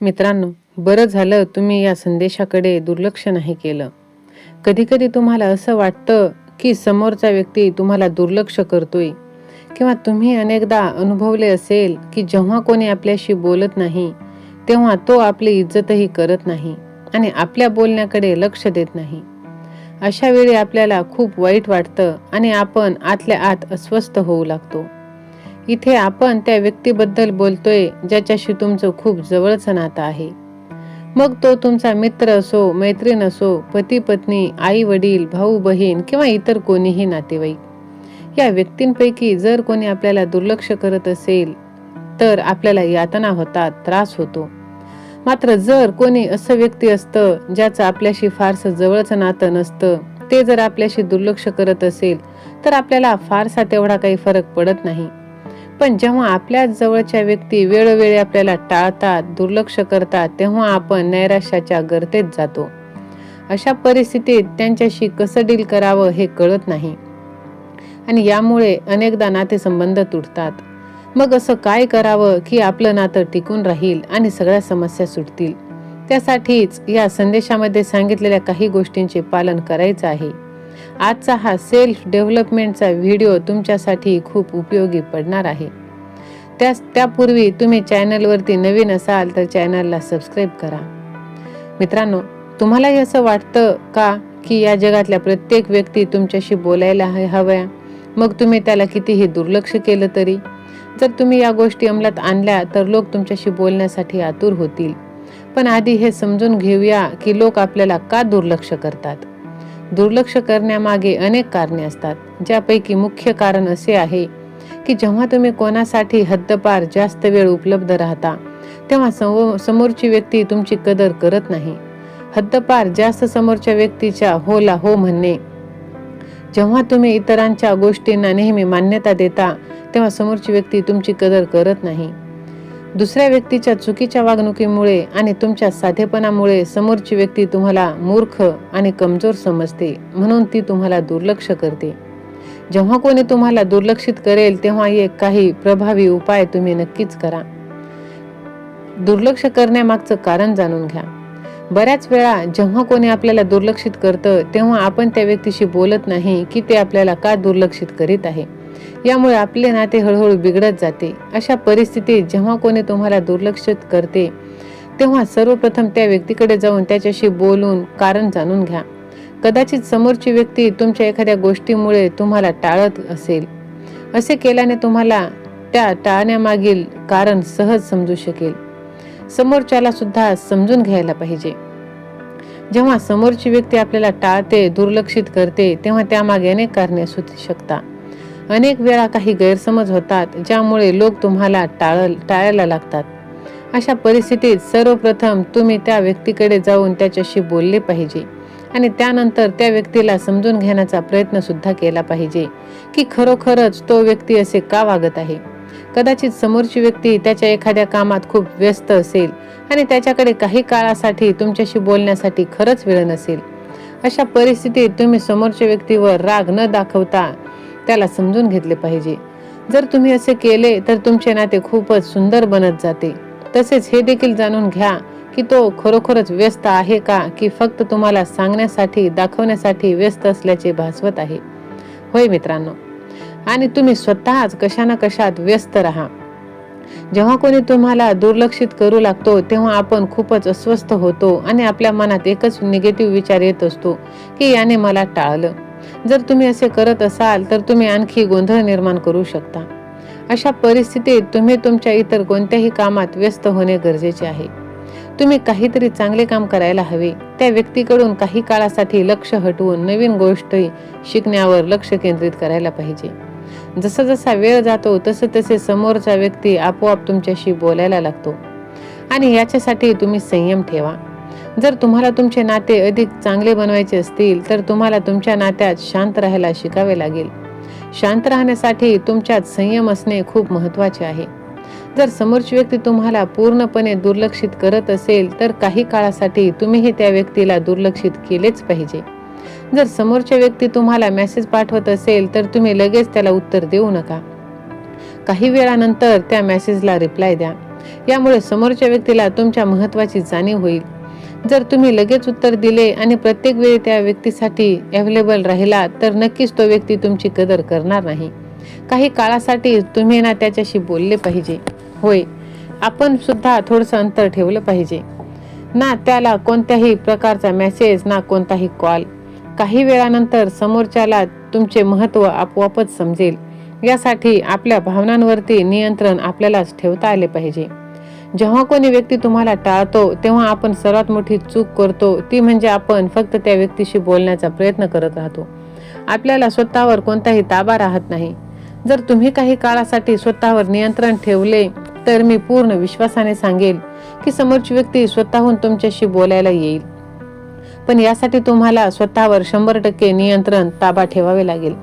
मित्रांनो बरं झालं तुम्ही या संदेशाकडे दुर्लक्ष नाही केलं. कधीकधी तुम्हाला असं वाटतं की समोरचा व्यक्ती तुम्हाला दुर्लक्ष करतोय. किंवा तुम्ही अनेकदा अनुभवले असेल की जेव्हा कोणी आपल्याशी बोलत नाही तेव्हा तो आपली इज्जतही करत नाही आणि आपल्या बोलण्याकडे लक्ष देत नाही. अशा वेळी आपल्याला खूप वाईट वाटतं आणि आपण आतल्या आत अस्वस्थ होऊ लागतो. इथे आपण त्या व्यक्तीबद्दल बोलतोय ज्याच्याशी तुमचं खूप जवळचं नातं आहे. मग तो तुमचा मित्र असो मैत्रीण असो पती पत्नी आई वडील भाऊ बहीण किंवा इतर कोणीही नातेवाईक या व्यक्तींपैकी जर कोणी आपल्याला दुर्लक्ष करत असेल तर आपल्याला यातना होतात त्रास होतो. मात्र जर कोणी असं व्यक्ती असतं ज्याचं आपल्याशी फारसं जवळचं नातं नसतं ते जर आपल्याशी दुर्लक्ष करत असेल तर आपल्याला फारसा तेवढा काही फरक पडत नाही. पण जेव्हा आपल्या जवळच्या व्यक्ती वेळोवेळी आपल्याला टाळतात दुर्लक्ष करतात तेव्हा आपण नैराश्याच्या गर्तेत जातो. अशा परिस्थितीत त्यांच्याशी कसं डील करावं हे कळत नाही. आणि यामुळे अनेकदा नातेसंबंध तुटतात. मग असं काय करावं की आपलं नातं टिकून राहील आणि सगळ्या समस्या सुटतील? त्यासाठीच या संदेशामध्ये सांगितलेल्या काही गोष्टींचे पालन करायचं आहे. आजचा हा सेल्फ डेव्हलपमेंटचा व्हिडिओ तुमच्यासाठी खूप उपयोगी पडणार आहे. त्यास त्यापूर्वी तुम्ही चॅनलवरती नवीन असाल तर चॅनलला सबस्क्राईब करा. मित्रांनो तुम्हालाही असं वाटतं का की या जगातल्या प्रत्येक व्यक्ती तुमच्याशी बोलायला हव्या? मग तुम्ही त्याला कितीही दुर्लक्ष केलं तरी? जर तुम्ही या गोष्टी अंमलात आणल्या तर लोक तुमच्याशी बोलण्यासाठी आतुर होतील. पण आधी हे समजून घेऊया की लोक आपल्याला का दुर्लक्ष करतात? दुर्लक्ष करण्यामागे अनेक कारणे असतात. ज्यापैकी मुख्य कारण असे आहे की जेव्हा तुम्ही कोणासाठी हद्दपार जास्त वेळ उपलब्ध राहता तेव्हा समोरची व्यक्ती तुमची कदर करत नाही. हद्दपार जास्त समोरच्या व्यक्तीच्या होला हो म्हणणे. जेव्हा तुम्ही इतरांच्या गोष्टींना नेहमी मान्यता देता तेव्हा समोरची व्यक्ती तुमची कदर करत नाही. दुसऱ्या व्यक्तीच्या चुकीच्या वागणुकीमुळे आणि तुमच्या साधेपणामुळे समोरची व्यक्ती तुम्हाला मूर्ख आणि कमजोर समजते म्हणून ती तुम्हाला दुर्लक्ष करते. जेव्हा कोणी तुम्हाला दुर्लक्षित करेल तेव्हा एक काही प्रभावी उपाय तुम्ही नक्कीच करा. दुर्लक्ष करण्यामागचं कारण जाणून घ्या. बऱ्याच वेळा जेव्हा कोणी आपल्याला दुर्लक्षित करतं तेव्हा आपण त्या व्यक्तीशी बोलत नाही की ते आपल्याला का दुर्लक्षित करीत आहे. यामुळे आपले नाते हळूहळू बिघडत जाते. अशा परिस्थितीत जेव्हा कोणी तुम्हाला दुर्लक्षित करते तेव्हा सर्वप्रथम त्या व्यक्तीकडे जाऊन त्याच्याशी बोलून कारण जाणून घ्या. कदाचित समोरची व्यक्ती तुमच्या एखाद्या गोष्टीमुळे तुम्हाला टाळत असेल. असे केल्याने तुम्हाला त्या टाळण्यामागील कारण सहज समजू शकेल. समोरच्याला सुद्धा समजून घ्यायला पाहिजे. जेव्हा समोरची व्यक्ती आपल्याला टाळते दुर्लक्षित करते तेव्हा त्यामागे अनेक कारणे असू शकतात. अनेक वेळा काही गैरसमज होतात ज्यामुळे लोक तुम्हाला टाळ टाळायला लागतात. अशा परिस्थितीत सर्वप्रथम तुम्ही त्या व्यक्तीकडे जाऊन त्याच्याशी बोलले पाहिजे आणि त्यानंतर त्या व्यक्तीला समजून घेण्याचा प्रयत्न सुद्धा केला पाहिजे की खरोखरच तो व्यक्ती असे का वागत आहे? कदाचित समोरची व्यक्ती त्याच्या एखाद्या कामात खूप व्यस्त असेल आणि त्याच्याकडे काही काळासाठी तुमच्याशी बोलण्यासाठी खरंच वेळ नसेल. अशा परिस्थितीत तुम्ही समोरच्या व्यक्तीवर राग न दाखवता त्याला समजून घेतले पाहिजे. जर तुम्ही असे केले तर तुमचे नाते खूपच सुंदर बनत जाते. तसेच हे देखील जाणून घ्या की तो खरोखरच व्यस्त आहे का की फक्त तुम्हाला सांगण्यासाठी दाखवण्यासाठी व्यस्त असल्याचे भासवत आहे. होय मित्रांनो आणि तुम्ही स्वतःच कशा ना कशात व्यस्त राहा. जेव्हा कोणी तुम्हाला दुर्लक्षित करू लागतो तेव्हा आपण खूपच अस्वस्थ होतो आणि आपल्या मनात एकच निगेटिव्ह विचार येत असतो की याने मला टाळलं. जर तुम्ही असे करत असाल तर तुम्ही आणखी गोंधळ निर्माण करू शकता. अशा परिस्थितीत तुम्ही तुमच्या इतर कोणत्याही कामात व्यस्त होणे गरजेचे आहे. तुम्ही काहीतरी चांगले काम करायला हवे त्या व्यक्तीकडून काही काळासाठी लक्ष हटवून नवीन गोष्ट शिकण्यावर लक्ष केंद्रित करायला पाहिजे. जसा जसा वेळ जातो तसे तसे समोरचा व्यक्ती आपोआप तुमच्याशी बोलायला लागतो. आणि याच्यासाठी तुम्ही संयम ठेवा. जर तुम्हाला तुमचे नाते अधिक चांगले बनवायचे असतील तर तुम्हाला तुमच्या नात्यात शांत राहायला शिकावे लागेल. शांत राहण्यासाठी तुमच्यात संयम असणे खूप महत्त्वाचे आहे. जर समोरची व्यक्ती तुम्हाला पूर्णपणे दुर्लक्षित करत असेल तर काही काळासाठी तुम्हीही त्या व्यक्तीला दुर्लक्षित केलेच पाहिजे. जर समोरच्या व्यक्ती तुम्हाला मेसेज पाठवत असेल तर तुम्ही लगेच त्याला उत्तर देऊ नका. काही वेळानंतर त्या मेसेजला रिप्लाय द्या. यामुळे समोरच्या व्यक्तीला तुमच्या महत्वाची जाणीव होईल. जर तुम्ही लगेच उत्तर दिले आणि प्रत्येक वेळी त्या व्यक्तीसाठी अवेलेबल राहिला तर नक्कीच तो व्यक्ती तुमची कदर करणार नाही. काही काळासाठी तुम्ही ना त्याच्याशी बोलले पाहिजे. होय आपण सुद्धा थोडंसं अंतर ठेवलं पाहिजे. ना त्याला कोणत्याही प्रकारचा मेसेज ना कोणताही कॉल काही वेळानंतर समोरच्याला तुमचे महत्त्व आपोआपच समजेल. यासाठी आपल्या भावनांवरती नियंत्रण आपल्यालाच ठेवता आले पाहिजे. जेव्हा कोणी व्यक्ती तुम्हाला टाळतो तेव्हा आपण सर्वात मोठी चूक करतो. ती म्हणजे आपण फक्त त्या व्यक्तीशी बोलण्याचा प्रयत्न करत राहतो. आपल्याला स्वतःवर कोणताही ताबा राहत नाही. जर तुम्ही काही काळासाठी स्वतःवर नियंत्रण ठेवले तर मी पूर्ण विश्वासाने सांगेल की समोरची व्यक्ती स्वतःहून तुमच्याशी बोलायला येईल. पण यासाठी तुम्हाला स्वतःवर शंभर टक्के नियंत्रण ताबा ठेवावे लागेल.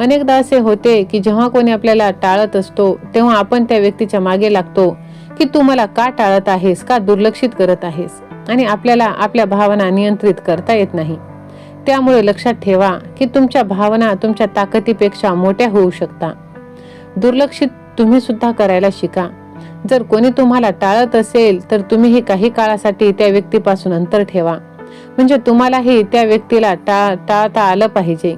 अनेकदा असे होते की जेव्हा कोणी आपल्याला टाळत असतो तेव्हा आपण त्या व्यक्तीच्या मागे लागतो. की तू मला का टाळत आहेस का दुर्लक्षित करत आहेस? आणि आपल्याला आपल्या भावना नियंत्रित करता येत नाही. त्यामुळे लक्षात ठेवा की तुमच्या भावना तुमच्या ताकदीपेक्षा मोठ्या होऊ शकता. दुर्लक्षित तुम्ही सुद्धा करायला शिका. जर कोणी तुम्हाला टाळत असेल तर तुम्हीही काही काळासाठी त्या व्यक्तीपासून अंतर ठेवा. म्हणजे तुम्हालाही त्या व्यक्तीला टाळ टाळता आलं पाहिजे.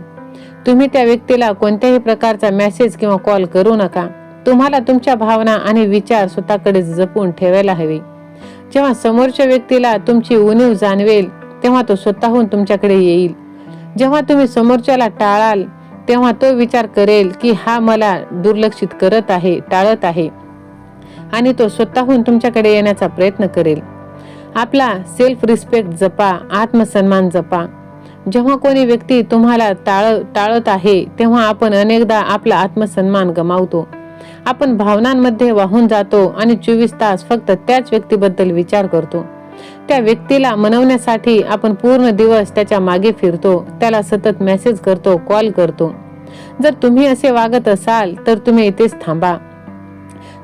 तुम्ही त्या व्यक्तीला कोणत्याही प्रकारचा मेसेज किंवा कॉल करू नका. तुम्हाला तुमच्या भावना आणि विचार स्वतःकडे जपून ठेवायला हवे. जेव्हा समोरच्या व्यक्तीला तुमची उणीव जाणवेल तेव्हा तो स्वतःहून तुमच्याकडे येईल. जेव्हा तुम्ही समोरच्याला टाळाल तेव्हा तो विचार करेल की हा मला दुर्लक्षित करत आहे टाळत आहे. आणि तो स्वतःहून तुमच्याकडे येण्याचा प्रयत्न करेल. आपला सेल्फ रिस्पेक्ट जपा आत्मसन्मान जपा. जेव्हा कोणी व्यक्ती तुम्हाला टाळ टाळत आहे तेव्हा आपण अनेकदा आपला आत्मसन्मान गमावतो. आपण भावनांमध्ये वाहून जातो आणि चोवीस तास फक्त त्याच व्यक्तीबद्दल विचार करतो. त्या व्यक्तीला मनवण्यासाठी आपण पूर्ण दिवस त्याच्यामागे फिरतो त्याला सतत मेसेज करतो कॉल करतो. जर तुम्ही असे वागत असाल तर तुम्ही इथेच थांबा.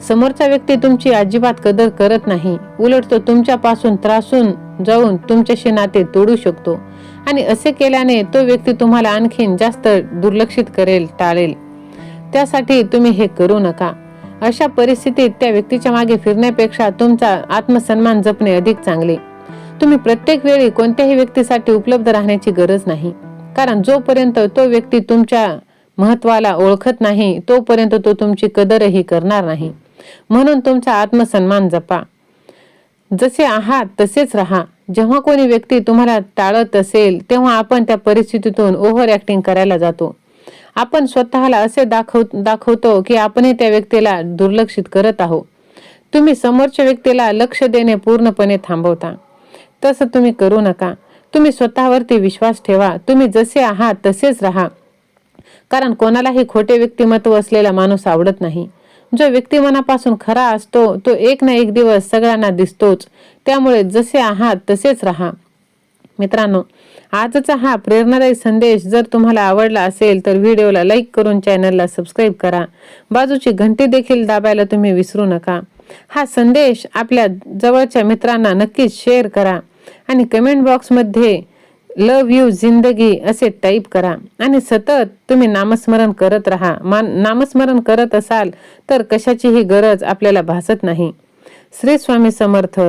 समोरचा व्यक्ती तुमची अजिबात कदर करत नाही. उलट तो तुमच्यापासून त्रासून जाऊन तुमच्याशी नाते तोडू शकतो. आणि असे केल्याने तो व्यक्ती तुम्हाला आणखीन जास्त दुर्लक्षित करेल टाळेल. त्यासाठी तुम्ही हे करू नका. अशा परिस्थितीत त्या व्यक्तीच्या मागे फिरण्यापेक्षा तुमचा आत्मसन्मान जपणे अधिक चांगले. तुम्ही प्रत्येक वेळी कोणत्याही व्यक्तीसाठी उपलब्ध राहण्याची गरज नाही. कारण जोपर्यंत तो व्यक्ती तुमच्या महत्वाला ओळखत नाही तोपर्यंत तो तुमची कदरही करणार नाही. म्हणून तुमचा आत्मसन्मान जपा. जसे आहात तसेच राहा. जेव्हा कोणी व्यक्ती तुम्हाला टाळत असेल तेव्हा आपण त्या परिस्थितीतून ओव्हर ऍक्टिंग करायला जातो. आपण स्वतःला असे दाखव दाखवतो की आपणही त्या व्यक्तीला दुर्लक्षित करत आहोत. तुम्ही समोरच्या व्यक्तीला लक्ष देणे पूर्णपणे थांबवता. तसं तुम्ही करू नका. तुम्ही स्वतःवरती विश्वास ठेवा. तुम्ही जसे आहात तसेच राहा. कारण कोणालाही खोटे व्यक्तिमत्व असलेला माणूस आवडत नाही. जो व्यक्ती मनापासून खरा असतो तो एक ना एक दिवस सगळ्यांना दिसतोच. त्यामुळे जसे आहात तसेच राहा. मित्रांनो आजचा हा प्रेरणादायी संदेश जर तुम्हाला आवडला असेल तर व्हिडिओला लाईक करून चॅनलला सबस्क्राईब करा. बाजूची घंटी देखील दाबायला तुम्ही विसरू नका. हा संदेश आपल्या जवळच्या मित्रांना नक्कीच शेअर करा आणि कमेंट बॉक्समध्ये लव यू जिंदगी असे टाईप करा. आणि सतत तुम्ही नामस्मरण करत राहा. मान नामस्मरण करत असाल तर कशाचीही गरज आपल्याला भासत नाही. श्री स्वामी समर्थ.